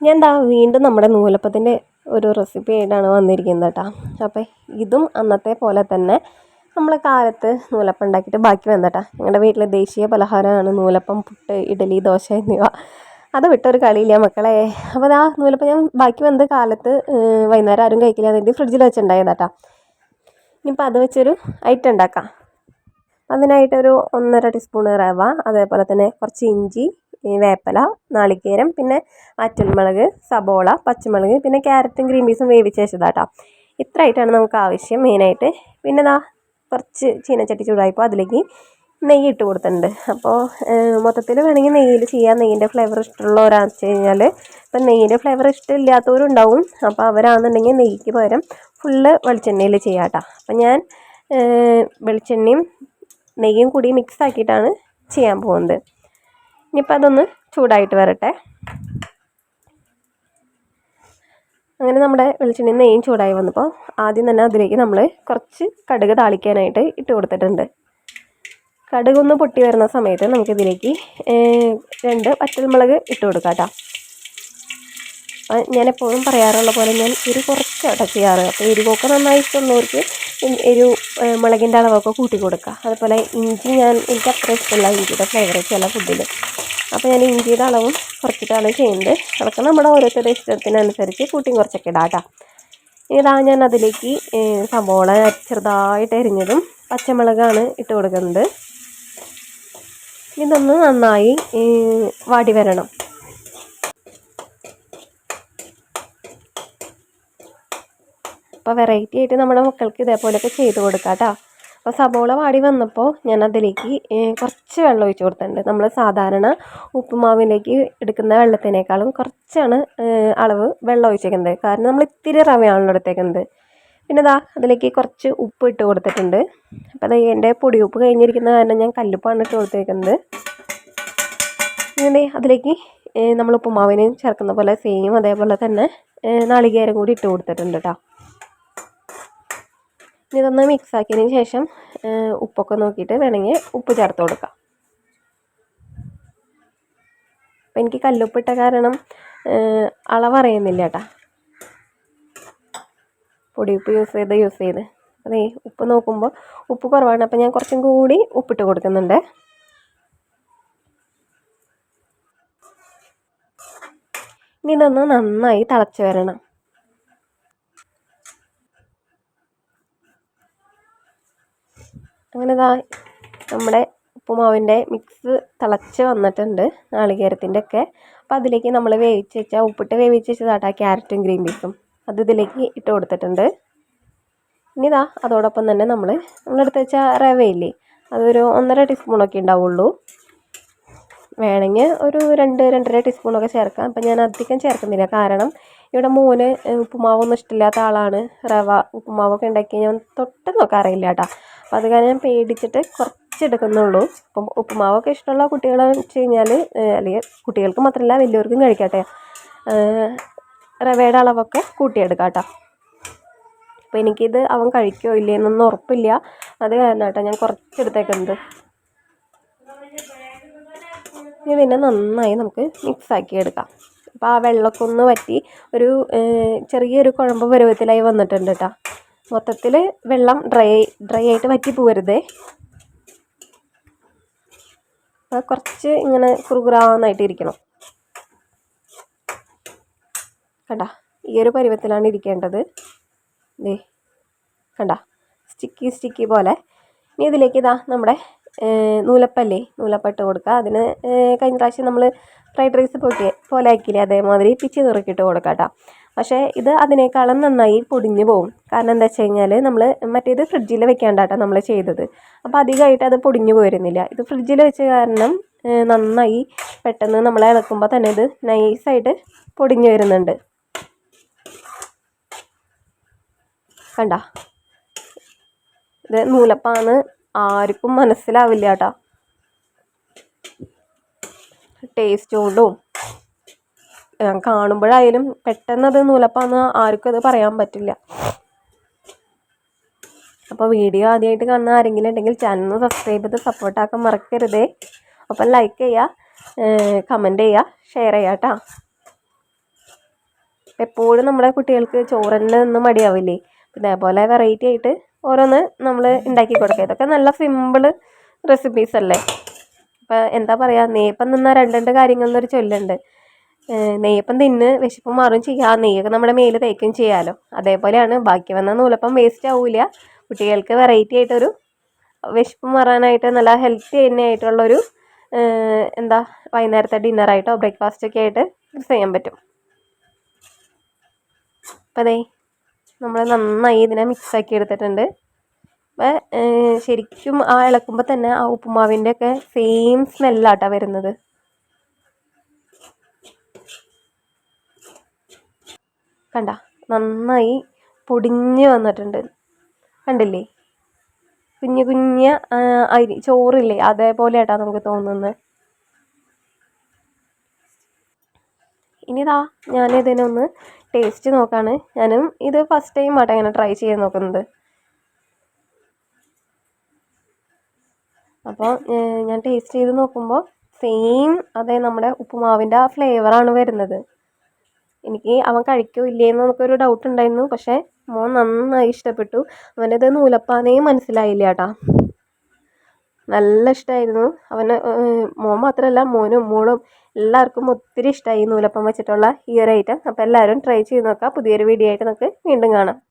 ഞാൻ എന്താ വീണ്ടും നമ്മുടെ നൂലപ്പത്തിന്റെ ഒരു റെസിപ്പി ആയിട്ടാണ് വന്നിരിക്കുന്നത് കേട്ടോ. അപ്പോൾ ഇതും അന്നത്തെ പോലെ തന്നെ നമ്മൾ കാലത്ത് നൂലപ്പം ഉണ്ടാക്കിയിട്ട് ബാക്കി വന്നട്ടാ ഞങ്ങളുടെ വീട്ടിലെ ദേശീയ പലഹാരമാണ് നൂലപ്പം പുട്ട് ഇഡലി ദോശ എന്നിവ. അത് വിട്ടൊരു കളിയില്ല മക്കളെ. അപ്പോൾ ആ നൂലപ്പം ഞാൻ ബാക്കി വന്നത് കാലത്ത് വൈകുന്നേരം ആരും കഴിക്കില്ല എന്നിട്ട് ഫ്രിഡ്ജിൽ വെച്ചിട്ടുണ്ടായതാട്ടാ ഇനിയിപ്പോൾ അത് വെച്ചൊരു ഐറ്റം ഉണ്ടാക്കാം. അതിനായിട്ടൊരു ഒന്നര ടീസ്പൂൺ റവ അതേപോലെ തന്നെ കുറച്ച് ഇഞ്ചി വേപ്പില നാളികേരം പിന്നെ വറ്റൽമുളക് സബോള പച്ചമുളക് പിന്നെ ക്യാരറ്റും ഗ്രീൻ പീസും വേവിച്ചേച്ചതാട്ടോ ഇത്ര ആയിട്ടാണ് നമുക്ക് ആവശ്യം മെയിനായിട്ട്. പിന്നെ ദാ കുറച്ച് ചീനച്ചട്ടി ചൂടായപ്പോൾ അതിലേക്ക് നെയ്യ് ഇട്ട് കൊടുത്തിട്ടുണ്ട്. അപ്പോൾ മൊത്തത്തിൽ വേണമെങ്കിൽ നെയ്യിൽ ചെയ്യാം. നെയ്യിന്റെ ഫ്ലേവർ ഇഷ്ടമുള്ളവരാണെന്ന് വെച്ച് കഴിഞ്ഞാൽ ഇപ്പം നെയ്യിന്റെ ഫ്ലേവർ ഇഷ്ടമില്ലാത്തവരുണ്ടാവും. അപ്പോൾ അവരാണെന്നുണ്ടെങ്കിൽ നെയ്യ്ക്ക് പകരം ഫുള്ള് വെളിച്ചെണ്ണയിൽ ചെയ്യാട്ടോ. അപ്പം ഞാൻ വെളിച്ചെണ്ണയും നെയ്യും കൂടി മിക്സ് ആക്കിയിട്ടാണ് ചെയ്യാൻ പോകുന്നത്. ഇനിയിപ്പോൾ അതൊന്ന് ചൂടായിട്ട് വരട്ടെ. അങ്ങനെ നമ്മുടെ വെളിച്ചെണ്ണയും നെയ്യും ചൂടായി വന്നപ്പോൾ ആദ്യം തന്നെ അതിലേക്ക് നമ്മൾ കുറച്ച് കടുക് താളിക്കാനായിട്ട് ഇട്ട് കൊടുത്തിട്ടുണ്ട്. കടുക് ഒന്ന് പൊട്ടി വരുന്ന സമയത്ത് നമുക്കിതിലേക്ക് രണ്ട് വറ്റൽമുളക് ഇട്ട് കൊടുക്കാം കേട്ടോ. ഞാൻ എപ്പോഴും പറയാറുള്ള പോലെ ഞാൻ എരി കുറച്ച് ചെയ്യാറ്. അപ്പോൾ എരിവൊക്കെ നന്നായിട്ടുള്ളവർക്ക് എരി മുളകിന്റെ അളവൊക്കെ കൂട്ടി കൊടുക്കുക അതുപോലെ ഇഞ്ചി ഞാൻ എനിക്ക് അത്ര ഇഷ്ടമുള്ള ഇഞ്ചിയുടെ ഫ്ലേവർ ചില ഫുഡിൽ അപ്പോൾ ഞാൻ ഇഞ്ചിയുടെ അളവും കുറച്ചിട്ടാണ് ചെയ്യുന്നത്. അതൊക്കെ നമ്മുടെ ഓരോരുത്തരുടെ ഇഷ്ടത്തിനനുസരിച്ച് കൂട്ടിയും കുറച്ചൊക്കെ ഇടാം കേട്ടോ. ഇതാ ഞാൻ അതിലേക്ക് സവോള ചെറുതായിട്ട് എരിഞ്ഞതും പച്ചമുളകാണ് ഇട്ട് കൊടുക്കുന്നത്. ഇതൊന്ന് നന്നായി വാടി വരണം. അപ്പോൾ വെറൈറ്റി ആയിട്ട് നമ്മുടെ മക്കൾക്ക് ഇതേപോലെയൊക്കെ ചെയ്ത് കൊടുക്കാം കേട്ടോ. അപ്പോൾ സബോള വാടി വന്നപ്പോൾ ഞാൻ അതിലേക്ക് കുറച്ച് വെള്ളം ഒഴിച്ച് കൊടുത്തിട്ടുണ്ട്. നമ്മൾ സാധാരണ ഉപ്പുമാവിലേക്ക് എടുക്കുന്ന വെള്ളത്തിനേക്കാളും കുറച്ചാണ് അളവ് വെള്ളം ഒഴിച്ചേക്കുന്നത്. കാരണം നമ്മൾ ഇത്തിരി റവയാണല്ലോ എടുത്തേക്കുന്നത്. പിന്നെ ഇതാ അതിലേക്ക് കുറച്ച് ഉപ്പ് ഇട്ട് കൊടുത്തിട്ടുണ്ട്. അപ്പോൾ അത് എന്റെ പൊടി ഉപ്പ് കഴിഞ്ഞിരിക്കുന്ന കാരണം ഞാൻ കല്ലുപ്പാണ് ഇട്ട് കൊടുത്തേക്കുന്നത്. ഇങ്ങനെ അതിലേക്ക് നമ്മൾ ഉപ്പുമാവിന് ചേർക്കുന്ന പോലെ സെയിം അതേപോലെ തന്നെ നാളികേരം കൂടി ഇട്ട് കൊടുത്തിട്ടുണ്ട് കേട്ടോ ഇതൊന്ന് മിക്സ് ആക്കിയതിന് ശേഷം ഉപ്പൊക്കെ നോക്കിയിട്ട് വേണമെങ്കിൽ ഉപ്പ് ചേർത്ത് കൊടുക്കാം. അപ്പം എനിക്ക് കല്ലുപ്പിട്ട കാരണം അളവറിയുന്നില്ല കേട്ടാ. പൊടിയുപ്പ് യൂസ് ചെയ്ത് യൂസ് ചെയ്ത്. അതേ ഉപ്പ് നോക്കുമ്പോൾ ഉപ്പ് കുറവാണ്. അപ്പം ഞാൻ കുറച്ചും കൂടി ഉപ്പിട്ട് കൊടുക്കുന്നുണ്ട്. ഇനി ഇതൊന്ന് നന്നായി തിളച്ച് വരണം. അങ്ങനെ ഇതാ നമ്മുടെ ഉപ്പുമാവിന്റെ മിക്സ് തിളച്ച് വന്നിട്ടുണ്ട് നാളികേരത്തിന്റെ ഒക്കെ അപ്പോൾ അതിലേക്ക് നമ്മൾ വേവിച്ച് വെച്ചാൽ ഉപ്പിട്ട് വേവിച്ച് വെച്ചതാട്ടാ ക്യാരറ്റും ഗ്രീൻ പീസും. അത് ഇതിലേക്ക് ഇട്ട് കൊടുത്തിട്ടുണ്ട്. ഇനി ഇതാ അതോടൊപ്പം തന്നെ നമ്മൾ നമ്മളെടുത്ത് വെച്ച റവയില്ലേ അതൊരു ഒന്നര ടീസ്പൂണൊക്കെ ഉണ്ടാവുള്ളൂ. വേണമെങ്കിൽ ഒരു രണ്ട് രണ്ടര ടീസ്പൂണൊക്കെ ചേർക്കാം. അപ്പം ഞാൻ അധികം ചേർക്കുന്നില്ല. കാരണം ഇവിടെ മോന് ഉപ്പുമാവൊന്നും ഇഷ്ടമില്ലാത്ത ആളാണ്. റവ ഉപ്പുമാവൊക്കെ ഉണ്ടാക്കി ഞാൻ തൊട്ട് നോക്കാറില്ല കേട്ടോ. അപ്പോൾ അത് കാരണം ഞാൻ പേടിച്ചിട്ട് കുറച്ച് എടുക്കുന്നുള്ളൂ അപ്പം ഉപ്പുമാവൊക്കെ ഇഷ്ടമുള്ള കുട്ടികളെന്ന് വെച്ച് കഴിഞ്ഞാൽ അല്ലെങ്കിൽ കുട്ടികൾക്ക് മാത്രമല്ല വലിയവർക്കും കഴിക്കട്ടെ. റവയുടെ അളവൊക്കെ കൂട്ടിയെടുക്കാം കേട്ടോ. അപ്പോൾ എനിക്കിത് അവൻ കഴിക്കുമോ ഇല്ലയെന്നൊന്നും ഉറപ്പില്ല. അത് കാരണം കേട്ടോ ഞാൻ കുറച്ചെടുത്തേക്കുന്നത്. ഇനി പിന്നെ നന്നായി നമുക്ക് മിക്സാക്കി എടുക്കാം. അപ്പോൾ ആ വെള്ളമൊക്കെ ഒന്ന് വറ്റി ഒരു ചെറിയൊരു കുഴമ്പ് പരുവത്തിലായി വന്നിട്ടുണ്ട് കേട്ടോ മൊത്തത്തിൽ വെള്ളം ഡ്രൈ ഡ്രൈ ആയിട്ട് വറ്റി അപ്പോൾ കുറച്ച് ഇങ്ങനെ കുറുകുറാന്നായിട്ട് ഇരിക്കണം. കണ്ട? ഈ ഒരു പരുവത്തിലാണ് ഇരിക്കേണ്ടത്. ദേ കണ്ട? സ്റ്റിക്കി സ്റ്റിക്കി പോലെ. ഇനി ഇതിലേക്ക് ഇതാ നമ്മുടെ നൂലപ്പല്ലേ? നൂലപ്പം ഇട്ട് കൊടുക്കുക. അതിന് കഴിഞ്ഞ പ്രാവശ്യം നമ്മൾ ഫ്രൈഡ് റൈസ് പൊട്ടിയ പോലെ ആക്കിയില്ലേ? അതേമാതിരി പിച്ചി നുറുക്കിയിട്ട് കൊടുക്കാം കേട്ടോ. പക്ഷേ ഇത് അതിനേക്കാളും നന്നായി പൊടിഞ്ഞു പോകും കാരണം എന്താ വെച്ച് കഴിഞ്ഞാൽ നമ്മൾ മറ്റേത് ഫ്രിഡ്ജിൽ വെക്കാണ്ടാട്ടോ നമ്മൾ ചെയ്തത്. അപ്പോൾ അധികമായിട്ട് അത് പൊടിഞ്ഞു പോയിരുന്നില്ല. ഇത് ഫ്രിഡ്ജിൽ വെച്ച കാരണം നന്നായി പെട്ടെന്ന് നമ്മൾ ഇളക്കുമ്പോൾ തന്നെ ഇത് നൈസായിട്ട് പൊടിഞ്ഞു വരുന്നുണ്ട്. കണ്ട? ഇത് നൂലപ്പാന്ന് ആർക്കും മനസ്സിലാവില്ല കേട്ടോ ടേസ്റ്റ് കൊണ്ടും കാണുമ്പോഴായാലും പെട്ടെന്ന് അത് നൂലപ്പാന്ന് ആർക്കും അത് പറയാൻ പറ്റില്ല. അപ്പോൾ വീഡിയോ ആദ്യമായിട്ട് കാണുന്ന ആരെങ്കിലും ഉണ്ടെങ്കിൽ ചാനൽ സബ്സ്ക്രൈബ് ചെയ്ത് സപ്പോർട്ടാക്കാൻ മറക്കരുതേ. അപ്പം ലൈക്ക് ചെയ്യുക കമന്റ് ചെയ്യുക ഷെയർ ചെയ്യുക കേട്ടോ എപ്പോഴും നമ്മുടെ കുട്ടികൾക്ക് ചോറ് തന്നെ ഒന്നും മടിയാവില്ലേ ഇതേപോലെ വെറൈറ്റി ആയിട്ട് ഓരോന്ന് നമ്മൾ ഉണ്ടാക്കി കൊടുക്കുക. ഇതൊക്കെ നല്ല സിമ്പിൾ റെസിപ്പീസ് അല്ലേ? ഇപ്പം എന്താ പറയുക നെയ്യപ്പം തിന്നാൽ രണ്ട് രണ്ട് കാര്യങ്ങൾ എന്നൊരു ചൊല്ലുണ്ട്. നെയ്യപ്പം തിന്ന് വിശപ്പ് മാറും ചെയ്യാം. ആ നെയ്യൊക്കെ നമ്മുടെ മേൽ തേക്കും ചെയ്യാമല്ലോ അതേപോലെയാണ്. ബാക്കി വന്ന നൂലപ്പം വേസ്റ്റ് ആവില്ല കുട്ടികൾക്ക് വെറൈറ്റി ആയിട്ടൊരു വിശപ്പ് മാറാനായിട്ട് നല്ല ഹെൽത്തി തന്നെ ആയിട്ടുള്ളൊരു എന്താ വൈകുന്നേരത്തെ ഡിന്നറായിട്ടോ ബ്രേക്ക്ഫാസ്റ്റ് ഒക്കെ ആയിട്ട് ചെയ്യാൻ പറ്റും. അപ്പം അതേ നമ്മൾ നന്നായി ഇതിനെ മിക്സാക്കി എടുത്തിട്ടുണ്ട്. ശരിക്കും ആ ഇളക്കുമ്പോൾ തന്നെ ആ ഉപ്പുമാവിന്റെ ഒക്കെ സെയിം സ്മെല്ലാട്ടാ വരുന്നത്. കണ്ട നന്നായി പൊടിഞ്ഞ് വന്നിട്ടുണ്ട്. കണ്ടില്ലേ? കുഞ്ഞു കുഞ്ഞ അരി ചോറില്ലേ? അതേപോലെ ആട്ടാ നമുക്ക് തോന്നുന്നത്. ഇനിതാ ഞാൻ ഇതിനൊന്ന് ടേസ്റ്റ് നോക്കാണ്. ഞാനും ഇത് ഫസ്റ്റ് ടൈം ആട്ടെ ഇങ്ങനെ ട്രൈ ചെയ്യാൻ നോക്കുന്നത്. അപ്പോൾ ഞാൻ ടേസ്റ്റ് ചെയ്ത് നോക്കുമ്പോൾ സെയിം അതേ നമ്മുടെ ഉപ്പുമാവിന്റെ ആ ഫ്ലേവറാണ് വരുന്നത്. എനിക്ക് അവൻ കഴിക്കോ ഇല്ലേന്ന് നമുക്കൊരു ഡൗട്ട് ഉണ്ടായിരുന്നു. പക്ഷേ മോൻ നന്നായി ഇഷ്ടപ്പെട്ടു. അവനത് നൂലപ്പാന്നേ മനസ്സിലായില്ല കേട്ടാ നല്ല ഇഷ്ടമായിരുന്നു അവന് മോൻ മാത്രമല്ല മോനും മോളും എല്ലാവർക്കും ഒത്തിരി ഇഷ്ടമായി നൂലപ്പം വെച്ചിട്ടുള്ള ഈ ഒരു ഐറ്റം അപ്പോൾ എല്ലാവരും ട്രൈ ചെയ്ത് നോക്കുക പുതിയൊരു വീഡിയോ ആയിട്ട് നമുക്ക് വീണ്ടും കാണാം.